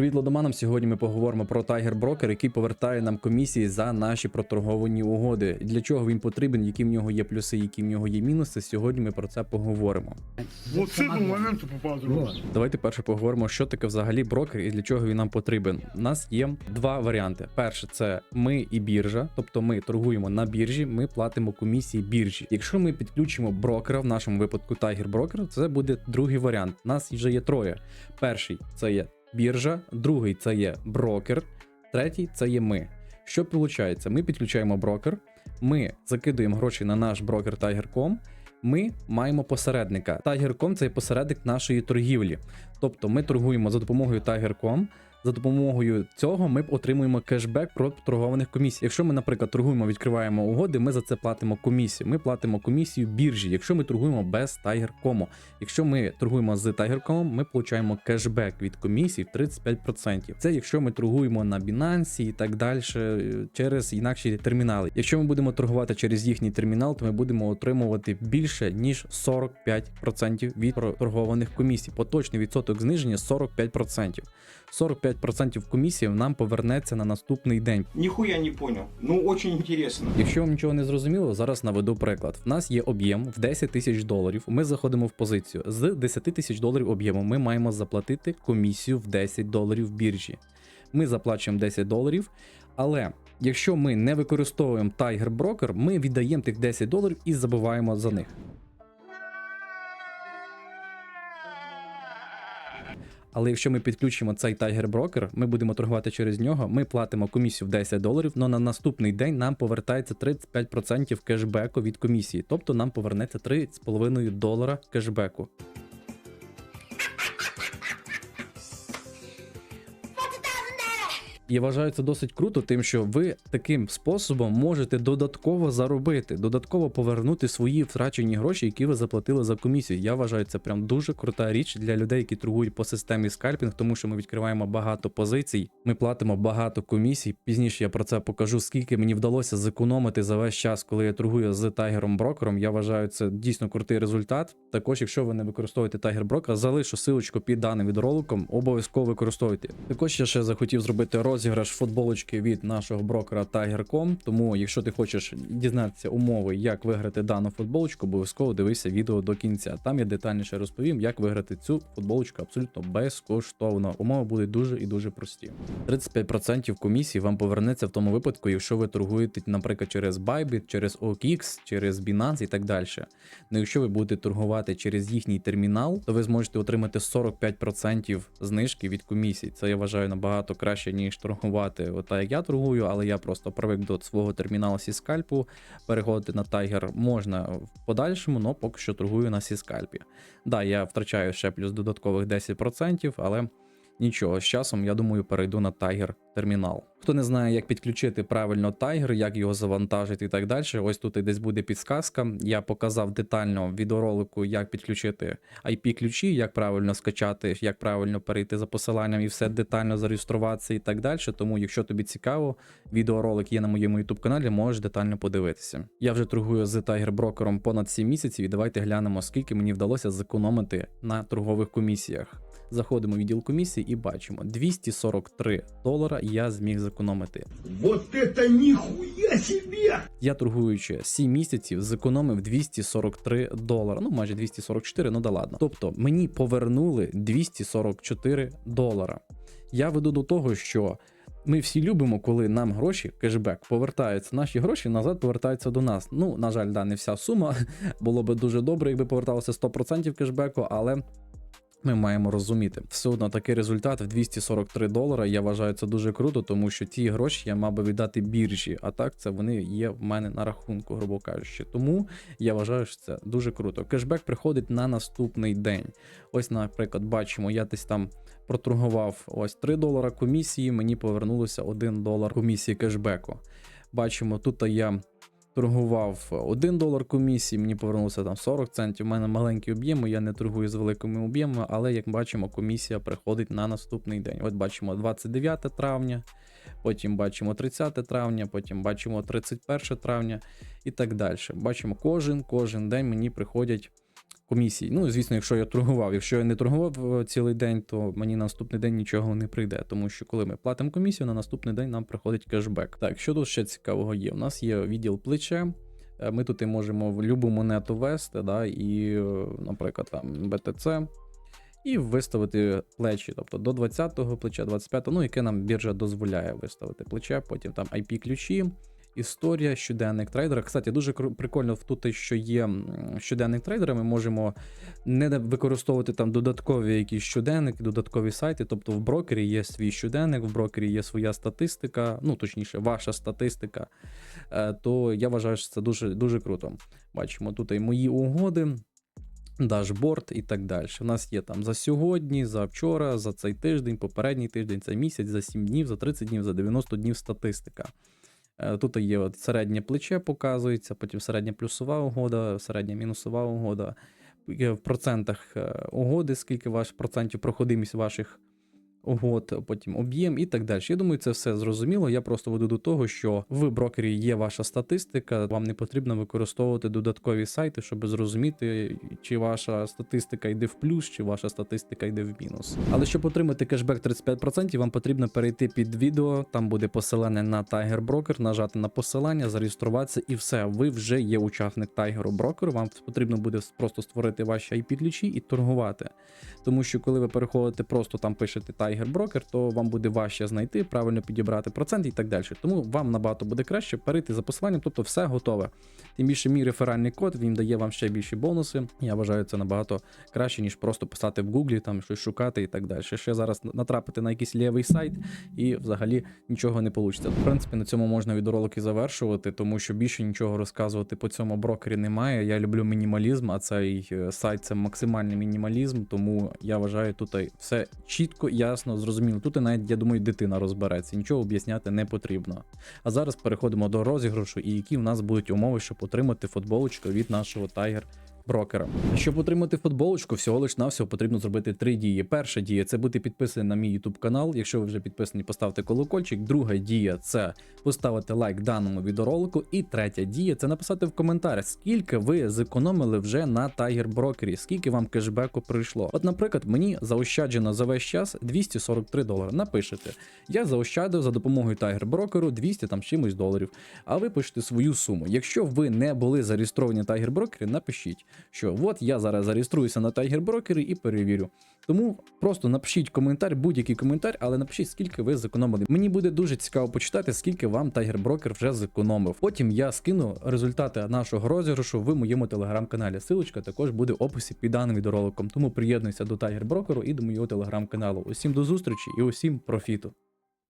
Привіт, лодоманам. Сьогодні ми поговоримо про Tiger Broker, який повертає нам комісії за наші проторговані угоди. Для чого він потрібен, які в нього є плюси, які в нього є мінуси. Сьогодні ми про це поговоримо. Вот с этого момента попал Давайте перше поговоримо, що таке взагалі брокер і для чого він нам потрібен. У нас є два варіанти. Перше, це ми і біржа, тобто ми торгуємо на біржі, ми платимо комісії біржі. Якщо ми підключимо брокера, в нашому випадку Tiger Broker, це буде другий варіант. У нас вже є троє. Перший це є біржа, другий це є брокер, третій це є ми. Що виходить? Ми підключаємо брокер, ми закидуємо гроші на наш брокер Tiger.com, ми маємо посередника. Tiger.com – це є посередник нашої торгівлі. Тобто ми торгуємо за допомогою Tiger.com, за допомогою цього ми отримуємо кешбек про торгованих комісій. Якщо ми, наприклад, торгуємо, відкриваємо угоди, ми за це платимо комісію. Ми платимо комісію біржі, якщо ми торгуємо без Tiger.com. Якщо ми торгуємо з Tiger.com, ми отримуємо кешбек від комісії в 35%. Це якщо ми торгуємо на Binance і так далі через інакші термінали. Якщо ми будемо торгувати через їхній термінал, то ми будемо отримувати більше ніж 45% від торгованих комісій. Поточний відсоток зниження 45%. 45% комісії нам повернеться на наступний день. Нихуя не понял. Ну, очень интересно. Якщо вам нічого не зрозуміло, зараз наведу приклад. В нас є об'єм в 10 тисяч доларів. Ми заходимо в позицію. З 10 тисяч доларів об'єму ми маємо заплатити комісію в 10 доларів в біржі. Ми заплачуємо 10 доларів, але якщо ми не використовуємо Tiger Broker, ми віддаємо тих 10 доларів і забуваємо за них. Але якщо ми підключимо цей Tiger Broker, ми будемо торгувати через нього, ми платимо комісію в 10 доларів, але на наступний день нам повертається 35% кешбеку від комісії. Тобто нам повернеться 3,5 долара кешбеку. Я вважаю це досить круто, тим, що ви таким способом можете додатково заробити, додатково повернути свої втрачені гроші, які ви заплатили за комісію. Я вважаю, це прям дуже крута річ для людей, які торгують по системі скальпінг, тому що ми відкриваємо багато позицій, ми платимо багато комісій. Пізніше я про це покажу, скільки мені вдалося зекономити за весь час, коли я торгую з Тайгером Брокером. Я вважаю, це дійсно крутий результат. Також, якщо ви не використовуєте Tiger Broker, залишу силочку під даним відеороликом, обов'язково використовуйте. Також я ще захотів зробити розіграш футболочки від нашого брокера Tiger.com, Тому, якщо ти хочеш дізнатися умови, як виграти дану футболочку, обов'язково дивися відео до кінця. Там я детальніше розповім, як виграти цю футболочку абсолютно безкоштовно. Умови будуть дуже і дуже прості. 35% комісії вам повернеться в тому випадку, якщо ви торгуєте, наприклад, через Bybit, через OKX, через Binance і так далі. Ну, якщо ви будете торгувати через їхній термінал, то ви зможете отримати 45% знижки від комісії. Це я вважаю набагато краще, ніж торгувати. Ота як я торгую, але я просто привик до свого терміналу Сіскальпу. Переходити на Tiger можна в подальшому, але поки що торгую на Сіскальпі. Да, я втрачаю ще плюс додаткових 10%, але нічого, з часом, я думаю, перейду на Tiger термінал. Хто не знає, як підключити правильно Tiger, як його завантажити і так далі. Ось тут і десь буде підсказка. Я показав детально в відеоролику, як підключити IP-ключі, як правильно скачати, як правильно перейти за посиланням і все детально зареєструватися і так далі. Тому, якщо тобі цікаво, відеоролик є на моєму YouTube каналі, можеш детально подивитися. Я вже торгую з Tiger брокером понад 7 місяців, і давайте глянемо, скільки мені вдалося зекономити на торгових комісіях. Заходимо в відділ комісії і бачимо 243 долара я зміг зекономити. Вот это нихуя себе! Я торгуючи 7 місяців, зекономив 243 долара. Ну майже 244, ну да ладно. Тобто мені повернули 244 долара. Я веду до того, що. Ми всі любимо, коли нам гроші, кешбек, повертаються. Наші гроші назад повертаються до нас. Ну, на жаль, да, не вся сума. Було би дуже добре, якби поверталося 100% кешбеку, але ми маємо розуміти, все одно такий результат в 243 долара. Я вважаю це дуже круто, тому що ті гроші я мав би віддати біржі, а так це вони є в мене на рахунку, грубо кажучи. Тому я вважаю, що це дуже круто. Кешбек приходить на наступний день. Ось, наприклад, бачимо, я десь там проторгував ось 3 долара комісії, мені повернулося 1 долар комісії кешбеку. Бачимо, тут я торгував 1 долар комісії, мені повернулося там 40 центів. У мене маленькі об'єми, я не торгую з великими об'ємами, але як бачимо, комісія приходить на наступний день. От бачимо 29 травня, потім бачимо 30 травня, потім бачимо 31 травня і так далі. Бачимо, кожен кожен день мені приходять комісій. Ну, звісно, якщо я торгував. Якщо я не торгував е, цілий день, то мені на наступний день нічого не прийде. Тому що коли ми платимо комісію, на наступний день нам приходить кешбек. Так, що тут ще цікавого є? У нас є відділ плече. Е, Ми тут і можемо в любу монету вести, да, і, е, наприклад, там BTC, і виставити плечі, тобто до 20-го плеча, 25-го, ну, яке нам біржа дозволяє виставити плече, потім там IP-ключі, історія, щоденник трейдера. Кстати, дуже прикольно тут, що є щоденник трейдера, ми можемо не використовувати там додаткові якісь щоденники, додаткові сайти. Тобто в брокері є свій щоденник, в брокері є своя статистика, ну точніше, ваша статистика. Е, То я вважаю, що це дуже, дуже круто. Бачимо тут і мої угоди. Дашборд і так далі. У нас є там за сьогодні, за вчора, за цей тиждень, попередній тиждень, за місяць, за 7 днів, за 30 днів, за 90 днів статистика. Е, Тут є от середнє плече, показується, потім середня плюсова угода, середня мінусова угода. В процентах е, угоди, скільки ваш процентів проходимість ваших угод, потім об'єм і так далі. Я думаю, це все зрозуміло. Я просто веду до того, що в брокері є ваша статистика. Вам не потрібно використовувати додаткові сайти, щоб зрозуміти, чи ваша статистика йде в плюс, чи ваша статистика йде в мінус. Але щоб отримати кешбек 35%, вам потрібно перейти під відео. Там буде посилання на Tiger Broker, нажати на посилання, зареєструватися, і все. Ви вже є учасник Tiger Broker. Вам потрібно буде просто створити ваші IP-ключі і торгувати. Тому що коли ви переходите, просто там пишете Tiger Broker, то вам буде важче знайти, правильно підібрати процент і так далі. Тому вам набагато буде краще перейти за посиланням, тобто все готове. Тим більше мій реферальний код він дає вам ще більші бонуси. Я вважаю це набагато краще, ніж просто писати в Гуглі, там щось шукати і так далі. Ще зараз натрапити на якийсь лівий сайт і взагалі нічого не вийде. В принципі, на цьому можна відеоролики завершувати, тому що більше нічого розказувати по цьому брокері немає. Я люблю мінімалізм, а цей е, сайт це максимальний мінімалізм, тому я вважаю, тут все чітко, ясно, зрозуміло. Тут і навіть я думаю, дитина розбереться, нічого об'ясняти не потрібно. А зараз переходимо до розіграшу і які в нас будуть умови, щоб отримати футболочку від нашого Tiger брокера. Щоб отримати футболочку, всього лиш навсього потрібно зробити три дії. Перша дія це бути підписаний на мій YouTube канал. Якщо ви вже підписані, поставте колокольчик. Друга дія це поставити лайк даному відеоролику. І третя дія це написати в коментарях, скільки ви зекономили вже на Tiger брокері, скільки вам кешбеку прийшло. От, наприклад, мені заощаджено за весь час 243 долари. Напишете, я заощадив за допомогою Tiger брокеру 200 там чимось доларів. А ви пишете свою суму. Якщо ви не були зареєстровані Tiger брокері, напишіть, що от я зараз зареєструюся на Tiger брокері і перевірю. Тому просто напишіть коментар, будь-який коментар, але напишіть, скільки ви зекономили. Мені буде дуже цікаво почитати, скільки вам Tiger Broker вже зекономив. Потім я скину результати нашого розіграшу в моєму телеграм-каналі. Силочка також буде в описі під даним відеороликом. Тому приєднуйся до Tiger Broker і до моєго телеграм-каналу. Усім до зустрічі і усім профіту.